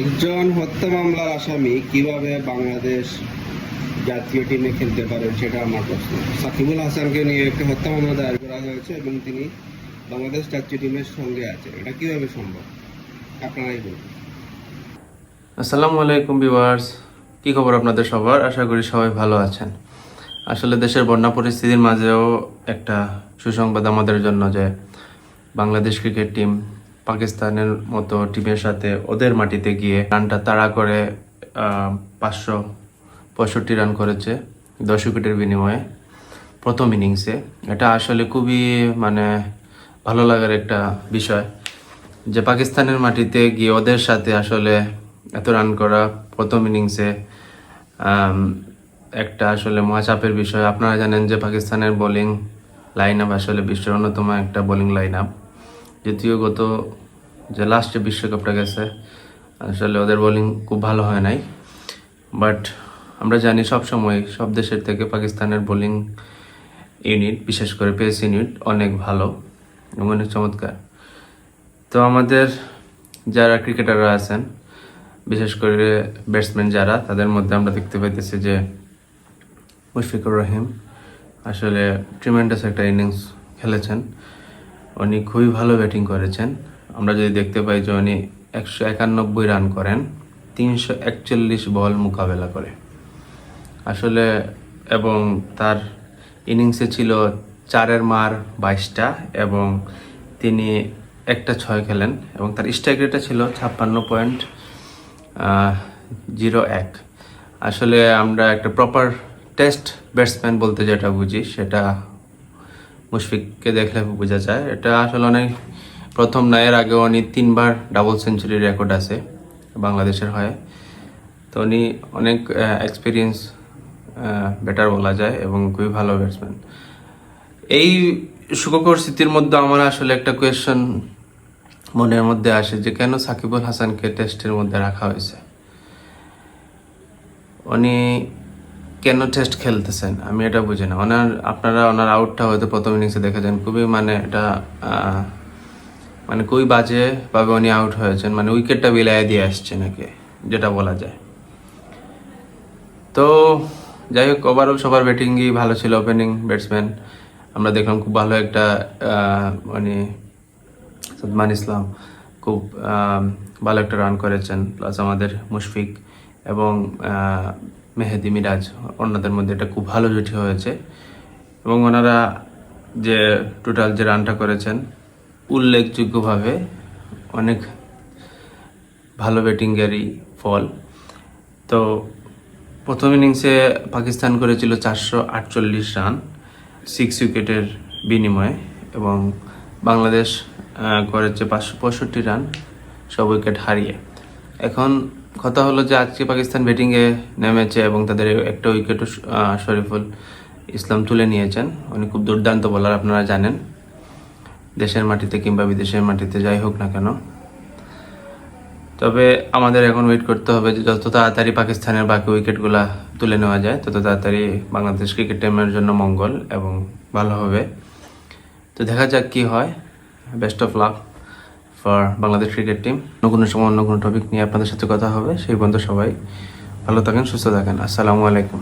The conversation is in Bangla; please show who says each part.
Speaker 1: একজন হত্যা মামলার আসামি কীভাবে বাংলাদেশ জাতীয় টিমে খেলতে পারেন সেটা আমার প্রশ্ন। সাকিবুল হাসানকে নিয়ে একটি হত্যা মামলা দায়ের করা হয়েছে এবং তিনি বাংলাদেশ জাতীয় টিমের সঙ্গে আছে এটা কীভাবে সম্ভব? আপনারাই বলুন।
Speaker 2: আসসালামু আলাইকুম ভিউয়ার্স। কি খবর আপনাদের সবার? আশা করি সবাই ভালো আছেন। আসলে দেশের বন্যা পরিস্থিতির মাঝেও একটা সুসংবাদ আমাদের জন্য যে বাংলাদেশ ক্রিকেট টিম পাকিস্তানের মতো টিমের সাথে ওদের মাটিতে গিয়ে রানটা তাড়া করে পাঁচশো পঁয়ষট্টি রান করেছে দশ উইকেটের বিনিময়ে প্রথম ইনিংসে। এটা আসলে খুবই মানে ভালো লাগার একটা বিষয় যে পাকিস্তানের মাটিতে গিয়ে ওদের সাথে আসলে এত রান করা প্রথম ইনিংসে একটা আসলে মহাচাপের বিষয়। আপনারা জানেন যে পাকিস্তানের বোলিং লাইন আপ আসলে বিশ্বের অন্যতম একটা বোলিং লাইন আপ যদিও গত যে লাস্টে বিশ্বকাপটা গেছে, আসলে ওদের বোলিং খুব ভালো হয় নাই। বাট আমরা জানি সব সময় সব দেশের থেকে পাকিস্তানের বোলিং ইউনিট বিশেষ করে পেস ইউনিট অনেক ভালো। অনেক চমৎকার। তো আমাদের যারা ক্রিকেটাররা আছেন, বিশেষ করে ব্যাটসম্যান যারা, তাদের মধ্যে আমরা দেখতে পাইতেছি যে মুশফিকুর রহিম আসলে ট্রিমেন্ডাস একটা ইনিংস খেলেছেন। উনি খুবই ভালো ব্যাটিং করেছেন। আমরা যদি দেখতে পাই যে উনি একশো একানব্বই রান করেন, তিনশো একচল্লিশ বল মোকাবেলা করে। আসলে এবং তার ইনিংসে ছিল চারের মার বাইশটা এবং তিনি একটা ছয় খেলেন এবং তার স্ট্রাইক রেটটা ছিল ছাপ্পান্ন পয়েন্ট জিরো এক। আসলে আমরা একটা প্রপার টেস্ট ব্যাটসম্যান বলতে যেটা বুঝি, সেটা মুশফিককে দেখলে বোঝা যায়। এটা আসলে অনেক প্রথম না, এর আগে উনি তিনবার ডাবল সেঞ্চুরি রেকর্ড আছে বাংলাদেশের হয়ে। তো উনি অনেক এক্সপিরিয়েন্স বেটার বলা যায় এবং খুবই ভালো ব্যাটসম্যান এই সুখকর স্মৃতির মধ্যে আমার আসলে একটা কোয়েশ্চন মনের মধ্যে আসে যে কেন সাকিবুল হাসানকে টেস্টের মধ্যে রাখা হয়েছে? উনি কেন টেস্ট খেলতেছেন? আমি এটা বুঝি না। ওনার, আপনারা ওনার আউটটা হয়তো প্রথম ইনিংসে দেখেছেন। খুবই মানে এটা মানে খুবই বাজে ভাবে উনি আউট হয়েছেন। মানে উইকেটটা বিলায় দিয়ে আসছে নাকি, যেটা বলা যায়। তো যাই হোক ওভারঅল সবার ব্যাটিংই ভালো ছিল ওপেনিং ব্যাটসম্যান আমরা দেখলাম খুব ভালো একটা মানে সাদমান ইসলাম খুব ভালো একটা রান করেছেন। প্লাস আমাদের মুশফিক। এবং মেহেদি মিরাজ অন্যদের মধ্যে এটা খুব ভালো জুটি হয়েছে। এবং ওনারা যে টোটাল যে রানটা করেছেন, উল্লেখযোগ্যভাবে অনেক ভালো ব্যাটিংয়েরই ফল তো প্রথম ইনিংসে পাকিস্তান করেছিল চারশো আটচল্লিশ রান সিক্স উইকেটের বিনিময়ে এবং বাংলাদেশ করেছে পাঁচশো পঁয়ষট্টি রান সব উইকেট হারিয়ে। এখন কথা হলো যে আজকে পাকিস্তান ব্যাটিংয়ে নেমেছে এবং তাদের একটা উইকেটও শরীফুল ইসলাম তুলে নিয়েছেন। উনি খুব দুর্দান্ত বলার আপনারা জানেন। দেশের মাটিতে কিংবা বিদেশের মাটিতে যাই হোক না কেন। তবে আমাদের এখন ওয়েট করতে হবে যে যত তাড়াতাড়ি পাকিস্তানের বাকি উইকেটগুলা তুলে নেওয়া যায়, তত তাড়াতাড়ি বাংলাদেশ ক্রিকেট টিমের জন্য মঙ্গল এবং ভালো হবে। তো দেখা যাক কি হয়। Best of luck Bangladesh cricket team অন্য কোনো সময় অন্য কোনো টপিক নিয়ে আপনাদের সাথে কথা হবে। সেই পর্যন্ত সবাই ভালো থাকেন, সুস্থ থাকেন। আসসালামু আলাইকুম।